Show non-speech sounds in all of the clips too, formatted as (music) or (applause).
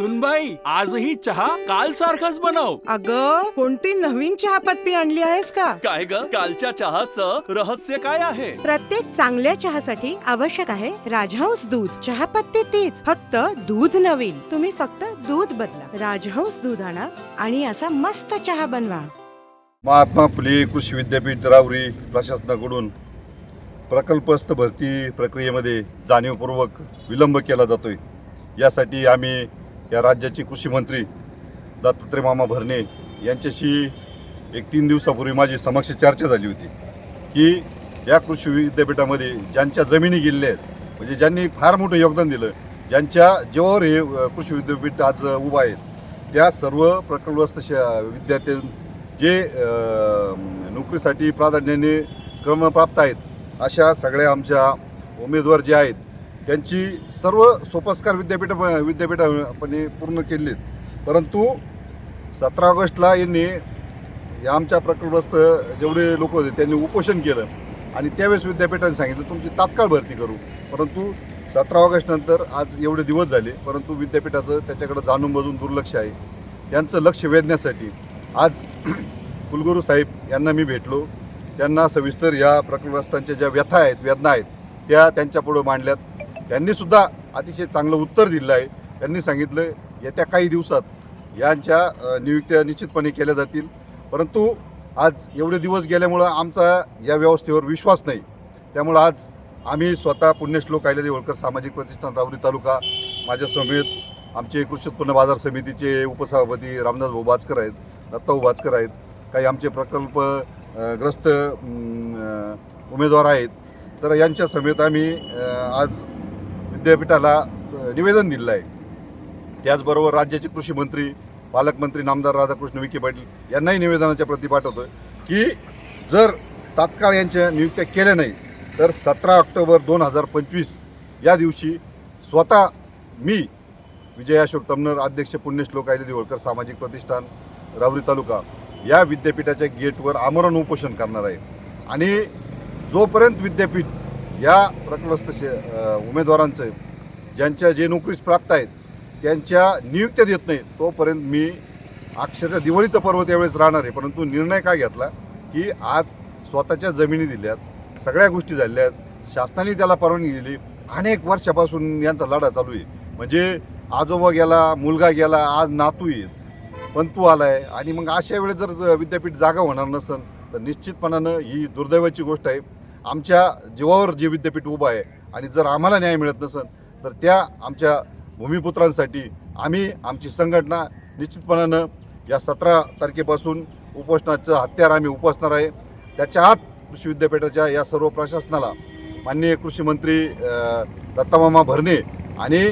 सुनबाई आजही चहा काल सारखाच बनव. अग कोणती नवीन चहापत्ती आणली आहेस का? काय ग? कालच्या चहाचं रहस्य काय आहे? प्रत्येक चांगल्या चहासाठी आवश्यक आहे राजहंस दूध. चहापत्ती तीच फक्त दूध नवीन. तुम्ही फक्त दूध बदला. राजहंस दूध आणा आणि असा मस्त चहा बनवा. महात्मा फुले कृषी विद्यापीठ रावरी प्रशासनाकडून प्रकल्पस्थ भरती प्रक्रियेमध्ये जाणीवपूर्वक विलंब केला जातोय. यासाठी आम्ही या राज्याचे कृषी मंत्री दत्तात्रय मामा भरणे यांच्याशी एक तीन दिवसापूर्वी माझी समक्ष चर्चा झाली होती की या कृषी विद्यापीठामध्ये ज्यांच्या जमिनी गेलेल्या आहेत म्हणजे ज्यांनी फार मोठं योगदान दिलं ज्यांच्या जेवावर हे कृषी विद्यापीठ आज उभं आहे त्या सर्व प्रकल्पग्रस्त विद्यार्थ्यां जे नोकरीसाठी प्राधान्याने क्रमप्राप्त आहेत अशा सगळ्या आमच्या उमेदवार जे आहेत त्यांची सर्व सोपस्कार विद्यापीठ विद्यापीठापणे पूर्ण केली आहेत परंतु सतरा ऑगस्टला यांनी या आमच्या प्रकल्पस्थ जेवढे लोक होते त्यांनी उपोषण केलं. आणि त्यावेळेस विद्यापीठाने सांगितलं तुमची तात्काळ भरती करू. परंतु सतरा ऑगस्टनंतर आज एवढे दिवस झाले परंतु विद्यापीठाचं त्याच्याकडे जाणून बजून दुर्लक्ष आहे. त्यांचं लक्ष वेधण्यासाठी आज (clears throat) कुलगुरू साहेब यांना मी भेटलो. त्यांना सविस्तर या प्रकल्पग्रस्तांच्या ज्या व्यथा आहेत वेदना आहेत त्या त्यांच्यापुढं मांडल्यात. यांनीसुद्धा अतिशय चांगलं उत्तर दिलं आहे. त्यांनी सांगितलं येत्या काही दिवसात यांच्या नियुक्त्या निश्चितपणे केल्या जातील. परंतु आज एवढे दिवस गेल्यामुळं आमचा या व्यवस्थेवर विश्वास नाही. त्यामुळं आज आम्ही स्वतः पुण्यश्लोक आयले होळकर सामाजिक प्रतिष्ठान रावरी तालुका माझ्या समेत आमचे कृषी उत्पन्न बाजार समितीचे उपसभापती रामदास भाऊ बाचकर आहेत दत्ता भाऊ बाचकर आहेत काही आमचे प्रकल्प ग्रस्त उमेदवार आहेत. तर यांच्या समेत आम्ही आज विद्यापीठाला निवेदन दिलं आहे. त्याचबरोबर राज्याचे कृषी मंत्री पालकमंत्री नामदार राधाकृष्ण विखे पाटील यांनाही निवेदनाच्या प्रती पाठवतोय की जर तात्काळ यांच्या नियुक्त्या केल्या नाही तर सतरा ऑक्टोबर दोन हजार पंचवीस या दिवशी स्वतः मी विजय अशोक तमनर अध्यक्ष पुण्यश्लोक अहिल्यादेवी होळकर सामाजिक प्रतिष्ठान रावरी तालुका या विद्यापीठाच्या गेटवर आमरण उपोषण करणार आहे. आणि जोपर्यंत विद्यापीठ या प्रकल्पस्थ शे- उमेदवारांचं ज्यांच्या जे नोकरीस प्राप्त आहेत त्यांच्या नियुक्त्या देत नाही तोपर्यंत मी अक्षरशः दिवाळीचं पर्व त्यावेळेस राहणार आहे. परंतु निर्णय काय घेतला? की आज स्वतःच्या जमिनी दिल्यात सगळ्या गोष्टी झाल्या आहेत शासनाने त्याला परवानगी दिली. अनेक वर्षापासून यांचा लढा चालू आहे. म्हणजे आजोबा गेला मुलगा गेला आज नातू येत पण तू आलाय. आणि मग अशा वेळेस जर विद्यापीठ जागा होणार नसेल तर निश्चितपणानं ही दुर्दैवाची गोष्ट आहे. आमच्या जीवावर जे विद्यापीठ उभं आहे आणि जर आम्हाला न्याय मिळत नसेल तर त्या आमच्या भूमिपुत्रांसाठी आम्ही आमची संघटना निश्चितपणानं या सतरा तारखेपासून उपोषणाचं हत्यार आम्ही उपासणार आहे. त्याच्या आत कृषी विद्यापीठाच्या या सर्व प्रशासनाला माननीय कृषी मंत्री दत्तामामा भरणे आणि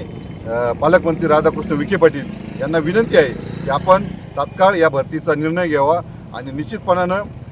पालकमंत्री राधाकृष्ण विखे पाटील यांना विनंती आहे की आपण तात्काळ या भरतीचा निर्णय घ्यावा आणि निश्चितपणानं